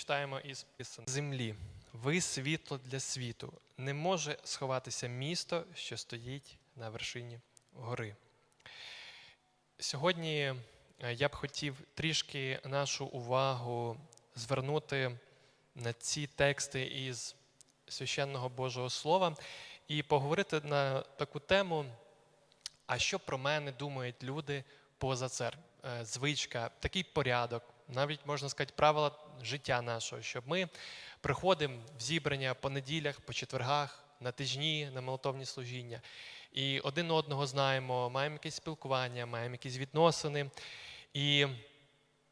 читаємо із землі. Ви світло для світу. Не може сховатися місто, що стоїть на вершині гори. Сьогодні е, я б хотів трішки нашу увагу звернути на ці тексти із священного Божого Слова і поговорити на таку тему, а що про мене думають люди поза церквою? Звичка, такий порядок, навіть можна сказати, правила життя нашого, щоб ми приходимо в зібрання по неділях, по четвергах, на тижні, на молотовні служіння. І один одного знаємо, маємо якесь спілкування, маємо якісь відносини. І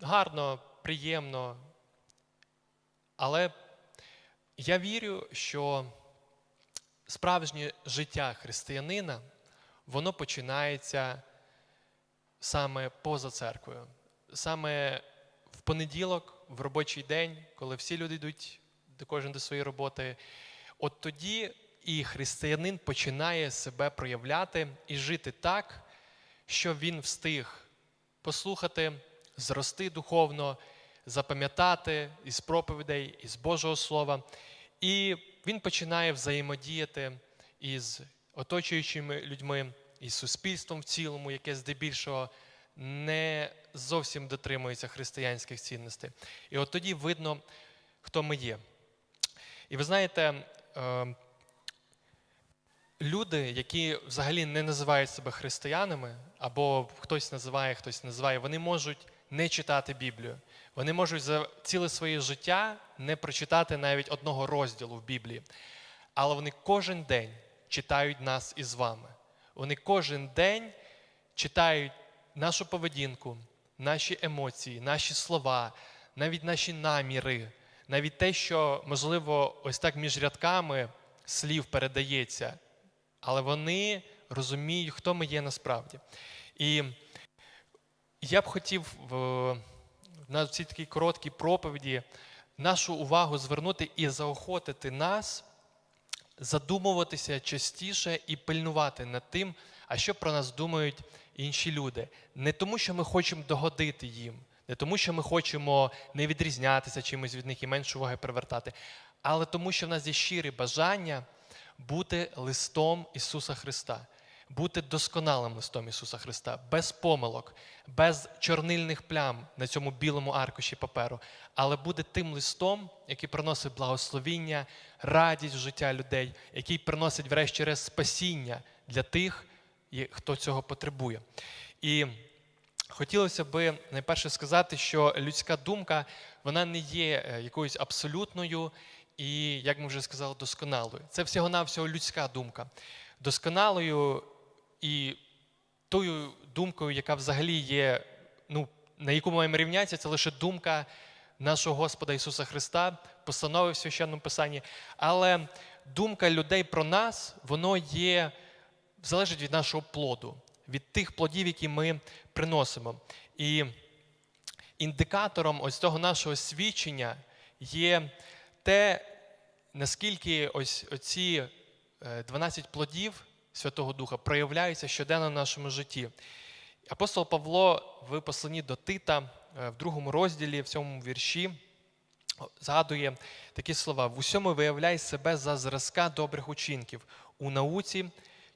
гарно, приємно. Але я вірю, що справжнє життя християнина, воно починається саме поза церквою. Саме в понеділок, в робочий день, коли всі люди йдуть кожен до своєї роботи, от тоді і християнин починає себе проявляти і жити так, що він встиг послухати, зрости духовно, запам'ятати із проповідей, із Божого Слова. І він починає взаємодіяти із оточуючими людьми, із суспільством в цілому, яке здебільшого не зовсім дотримується християнських цінностей. І от тоді видно, хто ми є. І ви знаєте, е, люди, які взагалі не називають себе християнами, або хтось називає, хтось називає, вони можуть не читати Біблію. Вони можуть за ціле своє життя не прочитати навіть одного розділу в Біблії. Але вони кожен день читають нас із вами. Вони кожен день читають нашу поведінку, наші емоції, наші слова, навіть наші наміри, навіть те, що, можливо, ось так між рядками слів передається. Але вони розуміють, хто ми є насправді. І я б хотів на цій такій короткій проповіді нашу увагу звернути і заохотити нас задумуватися частіше і пильнувати над тим, а що про нас думають інші люди. Не тому, що ми хочемо догодити їм, не тому, що ми хочемо не відрізнятися чимось від них і менше уваги привертати, але тому, що в нас є щире бажання бути листом Ісуса Христа, бути досконалим листом Ісуса Христа, без помилок, без чорнильних плям на цьому білому аркуші паперу, але бути тим листом, який приносить благословіння, радість в життя людей, який приносить, врешті-решт, спасіння для тих, хто цього потребує. І хотілося би найперше сказати, що людська думка вона не є е, якоюсь абсолютною і, як ми вже сказали, досконалою. Це всього-навсього людська думка. Досконалою і тою думкою, яка взагалі є, ну, на яку ми маємо рівнятися, це лише думка нашого Господа Ісуса Христа, постанови в священному Писанні. Але думка людей про нас, воно є, залежить від нашого плоду, від тих плодів, які ми приносимо. І індикатором ось цього нашого свідчення є те, наскільки ось оці 12 плодів Святого Духа проявляються щоденно в нашому житті. Апостол Павло в посланні до Тита в другому розділі, в цьому вірші, згадує такі слова: в усьому виявляй себе за зразка добрих учинків, у науці,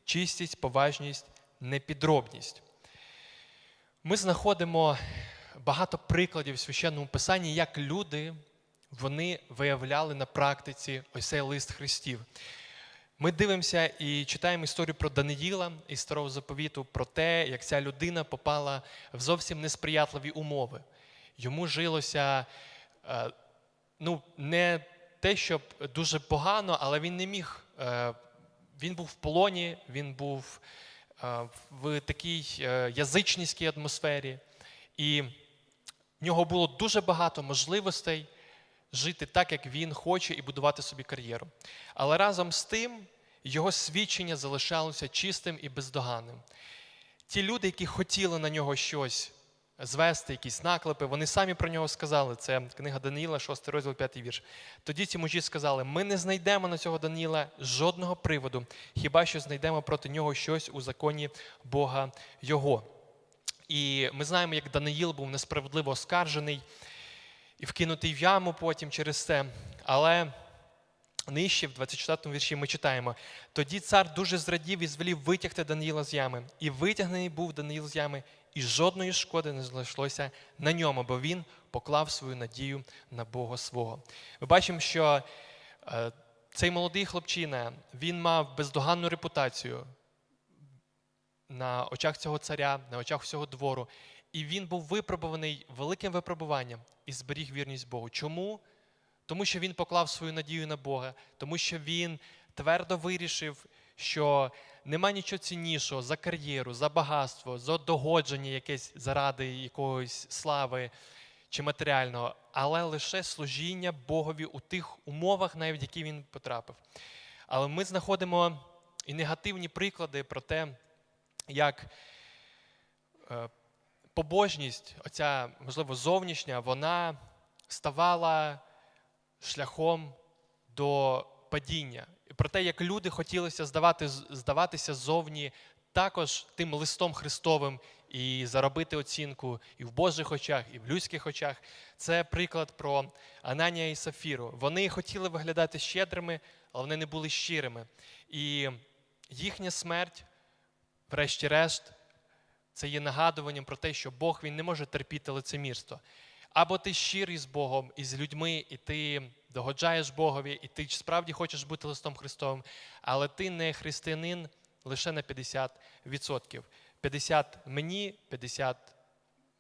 чистість, поважність, непідробність. Ми знаходимо багато прикладів в священному писанні, як люди вони виявляли на практиці ось цей лист Христів. Ми дивимося і читаємо історію про Даниїла із старого заповіту, про те, як ця людина попала в зовсім несприятливі умови. Йому жилося е, ну, не те, щоб дуже погано, але він не міг. Е, він був в полоні, він був е, в такій язичницькій атмосфері, і в нього було дуже багато можливостей жити так, як він хоче, і будувати собі кар'єру. Але разом з тим його свідчення залишалося чистим і бездоганним. Ті люди, які хотіли на нього щось звести, якісь наклепи, вони самі про нього сказали. Це книга Даниїла, 6 розділ, 5 вірш. Тоді ці мужі сказали: ми не знайдемо на цього Даниїла жодного приводу, хіба що знайдемо проти нього щось у законі Бога Його. І ми знаємо, як Даниїл був несправедливо оскаржений. і вкинутий в яму потім через це. Але нижче, в 24 вірші, ми читаємо: тоді цар дуже зрадів і звелів витягти Даниїла з ями. І витягнений був Даниїл з ями, і жодної шкоди не знайшлося на ньому, бо він поклав свою надію на Бога свого. Ми бачимо, що е, цей молодий хлопчина він мав бездоганну репутацію на очах цього царя, на очах всього двору. І він був випробуваний великим випробуванням і зберіг вірність Богу. Чому? Тому що він поклав свою надію на Бога, тому що він твердо вирішив, що нема нічого ціннішого за кар'єру, за багатство, за догодження якесь заради якоїсь слави чи матеріального, але лише служіння Богові у тих умовах, навіть які він потрапив. Але ми знаходимо і негативні приклади про те, як е, побожність, оця, можливо, зовнішня, вона ставала шляхом до падіння. Про те, як люди хотілося здавати, здаватися зовні також тим листом Христовим і заробити оцінку і в Божих очах, і в людських очах. Це приклад про Ананія і Сафіру. Вони хотіли виглядати щедрими, але вони не були щирими. І їхня смерть, врешті-решт, це є нагадуванням про те, що Бог він не може терпіти лицемірство. Або ти щирий з Богом і з людьми, і ти догоджаєш Богові, і ти справді хочеш бути листом Христовим, але ти не християнин лише на 50%. 50 мені, 50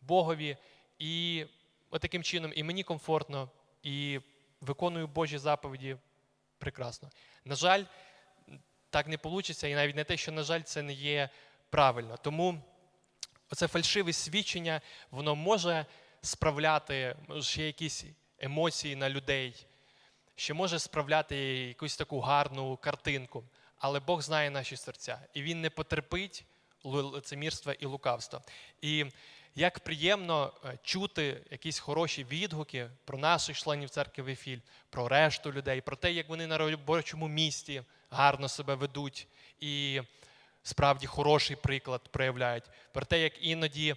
Богові. І отаким чином і мені комфортно, і виконую Божі заповіді прекрасно. На жаль, так не вийде, і навіть не те, що, на жаль, це не є правильно. Тому оце фальшиве свідчення, воно може справляти ще якісь емоції на людей, ще може справляти якусь таку гарну картинку. Але Бог знає наші серця, і Він не потерпить лицемірства і лукавства. І як приємно е, чути якісь хороші відгуки про наших членів церкви Вифіль, про решту людей, про те, як вони на робочому місці гарно себе ведуть і справді хороший приклад проявляють, про те, як іноді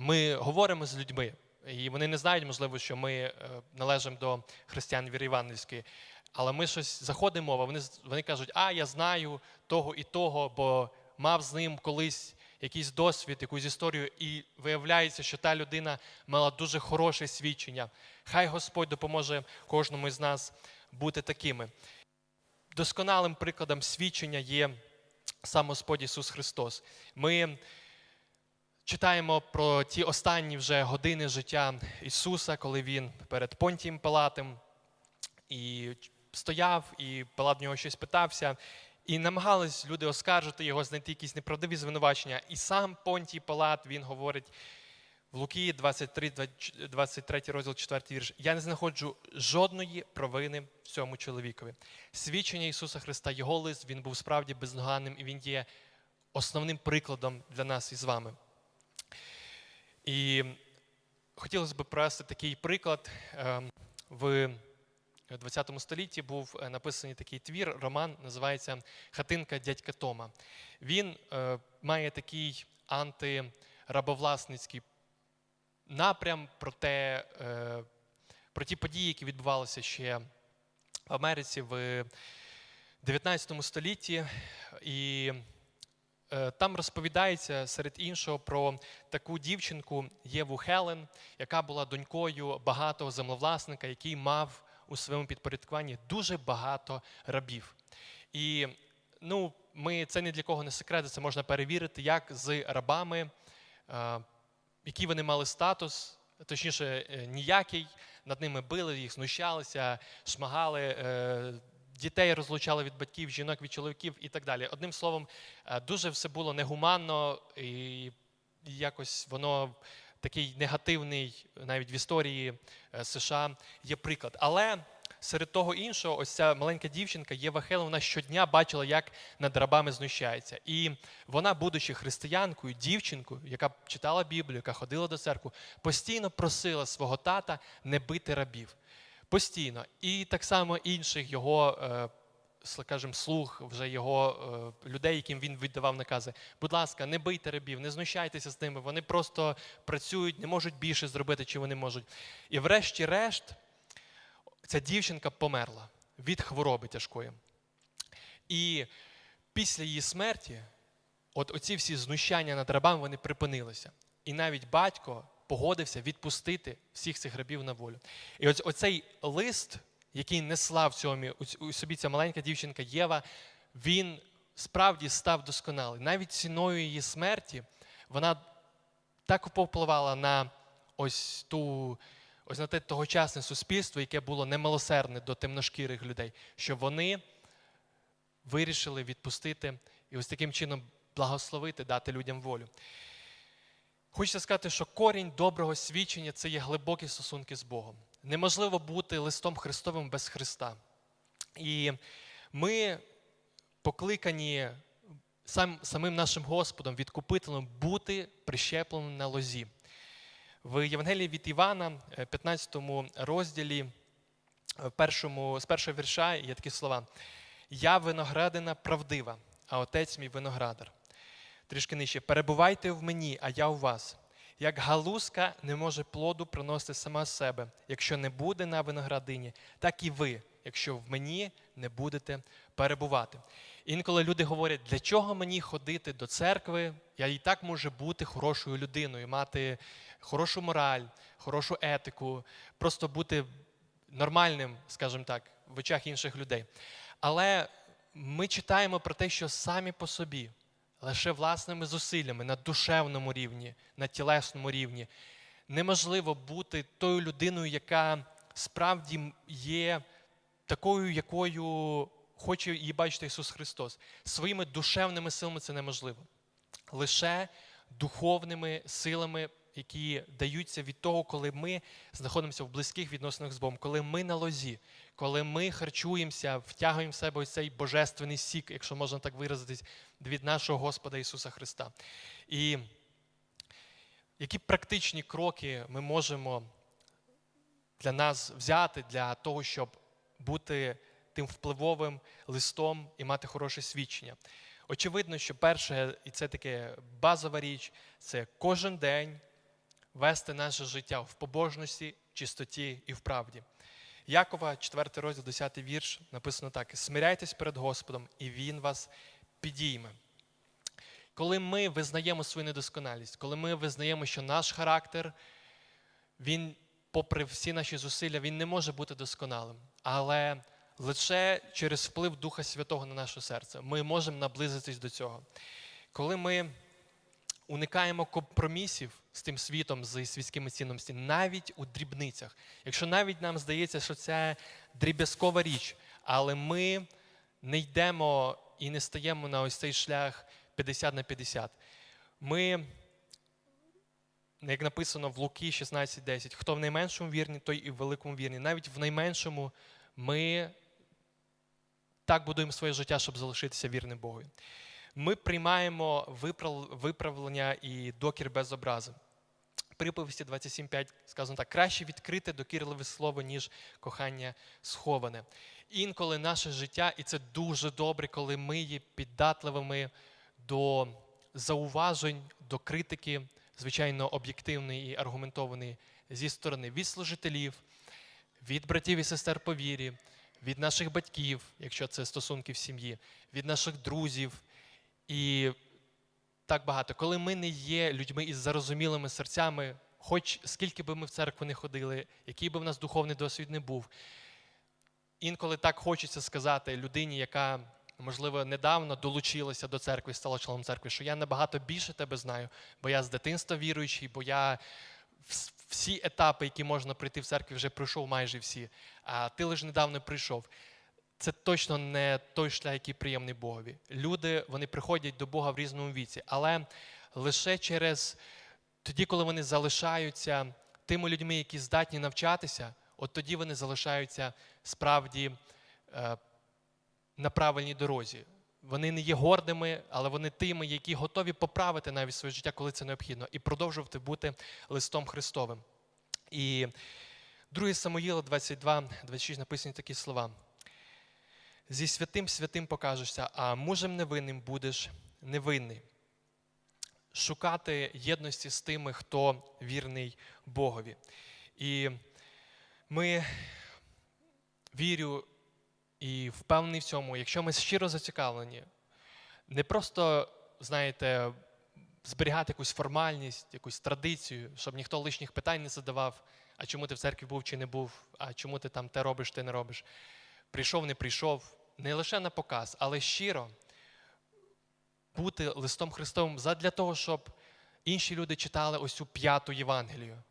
ми говоримо з людьми, і вони не знають, можливо, що ми е, належимо до християн віри Івангельської. Але ми щось заходимо мова, вони, вони кажуть, а я знаю того і того, бо мав з ним колись якийсь досвід, якусь історію, і виявляється, що та людина мала дуже хороше свідчення. Хай Господь допоможе кожному з нас бути такими. Досконалим прикладом свідчення є сам Господь Ісус Христос. Ми читаємо про ті останні вже години життя Ісуса, коли Він перед Понтієм Палатом і стояв, і Пилат в нього щось питався. І намагались люди оскаржити його, знайти якісь неправдиві звинувачення. І сам Понтій Палат він говорить в Луки 23, 23 розділ 4 вірш. Я не знаходжу жодної провини в цьому чоловікові. Свідчення Ісуса Христа, Його лист, він був справді бездоганним, і він є основним прикладом для нас із вами. І хотілося б привести такий приклад ем, в. У 20 столітті був е, написаний такий твір, роман, називається Хатинка дядька Тома. Він е, має такий антирабовласницький напрям про те, е, про ті події, які відбувалися ще в Америці в 19 столітті. І там розповідається серед іншого про таку дівчинку Єву Хелен, яка була донькою багатого землевласника, який мав у своєму підпорядкуванні дуже багато рабів. І ну, ми, це ні для кого не секрет, це можна перевірити, як з рабами, е, який вони мали статус, точніше, е, ніякий, над ними били, їх знущалися, шмагали. Дітей розлучали від батьків, жінок від чоловіків і так далі. Одним словом, е, дуже все було негуманно, і якось воно такий негативний навіть в історії е, США є приклад. Але серед того іншого, ось ця маленька дівчинка Єва Хелен, вона щодня бачила, як над рабами знущається. І вона, будучи християнкою, дівчинкою, яка читала Біблію, яка ходила до церкви, постійно просила свого тата не бити рабів. Постійно. І так само інших його е, скажімо, слуг, вже його е, людей, яким він віддавав накази. Будь ласка, не бийте рабів, не знущайтеся з ними. Вони просто працюють, не можуть більше зробити, чи вони можуть. І врешті-решт, ця дівчинка померла від хвороби тяжкої. І після її смерті, от оці всі знущання над рабами вони припинилися. І навіть батько погодився відпустити всіх цих рабів на волю. І ось оцей лист, який несла в цьому у собі ця маленька дівчинка Єва, він справді став досконалий. Навіть ціною її смерті вона так повпливала на ось ту. Ось на те тогочасне суспільство, яке було немилосердне до темношкірих людей, що вони вирішили відпустити і ось таким чином благословити, дати людям волю. Хочеться сказати, що корінь доброго свідчення це є глибокі стосунки з Богом. Неможливо бути листом Христовим без Христа. І ми покликані сам, самим нашим Господом, відкупителем, бути прищепленим на лозі. В Євангелії від Івана, е, 15 розділі, першому, з першого вірша є такі слова: Я виноградина правдива, а отець мій виноградар. Трішки нижче. Перебувайте в мені, а я у вас. Як галузка не може плоду приносити сама себе, якщо не буде на виноградині, так і ви, якщо в мені не будете перебувати. Інколи люди говорять, для чого мені ходити до церкви? Я і так можу бути хорошою людиною, мати хорошу мораль, хорошу етику, просто бути нормальним, скажімо так, в очах інших людей. Але ми читаємо про те, що самі по собі, лише власними зусиллями на душевному рівні, на тілесному рівні, неможливо бути тою людиною, яка справді є такою, якою хоче її бачити Ісус Христос. Своїми душевними силами це неможливо. Лише духовними силами, які даються від того, коли ми знаходимося в близьких відносинах з Богом, коли ми на лозі, коли ми харчуємося, втягуємо в себе ось цей божественний сік, якщо можна так виразитись, від нашого Господа Ісуса Христа. І які практичні кроки ми можемо для нас взяти для того, щоб бути тим впливовим листом і мати хороше свідчення? Очевидно, що перше, і це таке базова річ, це кожен день вести наше життя в побожності, чистоті і в правді. Якова, 4 розділ, 10 вірш, написано так: смиряйтесь перед Господом, і Він вас підійме. Коли ми визнаємо свою недосконалість, коли ми визнаємо, що наш характер, він, попри всі наші зусилля, він не може бути досконалим. Але лише через вплив Духа Святого на наше серце ми можемо наблизитись до цього. Коли ми уникаємо компромісів з тим світом, з світськими цінностями, навіть у дрібницях. Якщо навіть нам здається, що це дріб'язкова річ, але ми не йдемо і не стаємо на ось цей шлях 50 на 50. Ми, як написано в Луки 16:10, хто в найменшому вірні, той і в великому вірні. Навіть в найменшому ми так будуємо своє життя, щоб залишитися вірним Богу. Ми приймаємо виправлення і докір без образи. Приповісті 27.5 сказано так: краще відкрите докірливе слово, ніж кохання сховане. Інколи наше життя, і це дуже добре, коли ми є піддатливими до зауважень, до критики, звичайно, об'єктивної і аргументованої зі сторони від служителів, від братів і сестер по вірі, від наших батьків, якщо це стосунки в сім'ї, від наших друзів. І так багато. Коли ми не є людьми із зарозумілими серцями, хоч скільки би ми в церкву не ходили, який би в нас духовний досвід не був, інколи так хочеться сказати людині, яка, можливо, недавно долучилася до церкви, стала членом церкви, що я набагато більше тебе знаю, бо я з дитинства віруючий, бо я всі етапи, які можна прийти в церкві, вже пройшов майже всі. А ти лише недавно прийшов це точно не той шлях, який приємний Богові. Люди вони приходять до Бога в різному віці, але лише через тоді, коли вони залишаються тими людьми, які здатні навчатися, от тоді вони залишаються справді е, на правильній дорозі. Вони не є гордими, але вони тими, які готові поправити навіть своє життя, коли це необхідно, і продовжувати бути листом Христовим. І 2 Самуїла 22, 26 написані такі слова. Зі святим святим покажешся, а мужем невинним будеш невинний. Шукати єдності з тими, хто вірний Богові. І ми вірю і впевнений в цьому, якщо ми щиро зацікавлені, не просто, знаєте, зберігати якусь формальність, якусь традицію, щоб ніхто лишніх питань не задавав, а чому ти в церкві був чи не був, а чому ти там те робиш, те не робиш. Прийшов, не прийшов, не лише на показ, але щиро бути листом Христовим задля того, щоб інші люди читали ось цю п'яту Євангелію.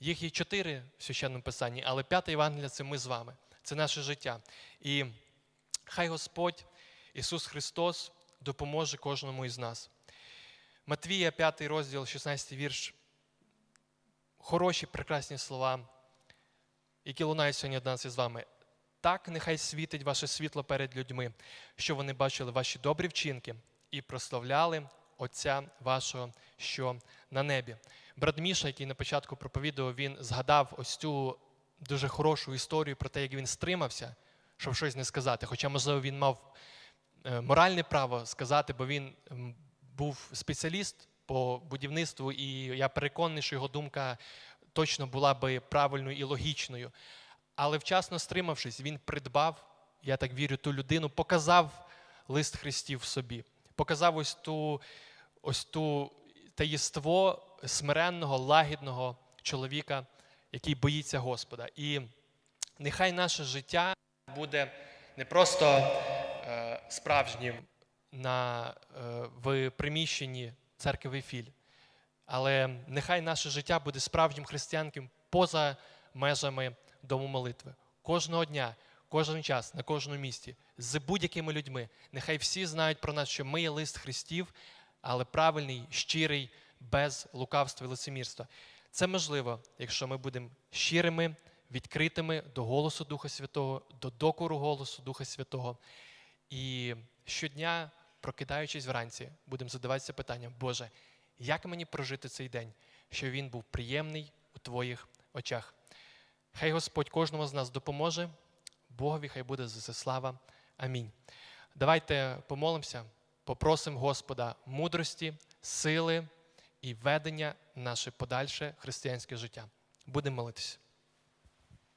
Їх є чотири в священному писанні, але п'ята Євангелія це ми з вами, це наше життя. І хай Господь, Ісус Христос, допоможе кожному із нас. Матвія, 5 розділ, 16 вірш. Хороші, прекрасні слова, які лунають сьогодні від нас із вами. Так, нехай світить ваше світло перед людьми, що вони бачили ваші добрі вчинки і прославляли Отця вашого, що на небі. Брат Міша, який на початку проповідував, він згадав ось цю дуже хорошу історію про те, як він стримався, щоб щось не сказати. Хоча, можливо, він мав е, моральне право сказати, бо він був спеціаліст по будівництву, і я переконаний, що його думка точно була би правильною і логічною. Але вчасно стримавшись, він придбав, я так вірю, ту людину, показав лист Христів в собі, показав ось ту, ось ту те єство смиренного, лагідного чоловіка, який боїться Господа. І нехай наше життя буде не просто е, справжнім на, е, в приміщенні церкви Вифіль, але нехай наше життя буде справжнім християнським поза межами дому молитви. Кожного дня, кожен час, на кожному місці, з будь-якими людьми. Нехай всі знають про нас, що ми є лист Христів, але правильний, щирий, без лукавства і лицемірства. Це можливо, якщо ми будемо щирими, відкритими до голосу Духа Святого, до докору голосу Духа Святого. І щодня, прокидаючись вранці, будемо задаватися питанням, Боже, як мені прожити цей день, щоб він був приємний у Твоїх очах? Хай Господь кожному з нас допоможе. Богові хай буде за це слава. Амінь. Давайте помолимося, попросимо Господа мудрості, сили і ведення наше подальше християнське життя. Будемо молитися.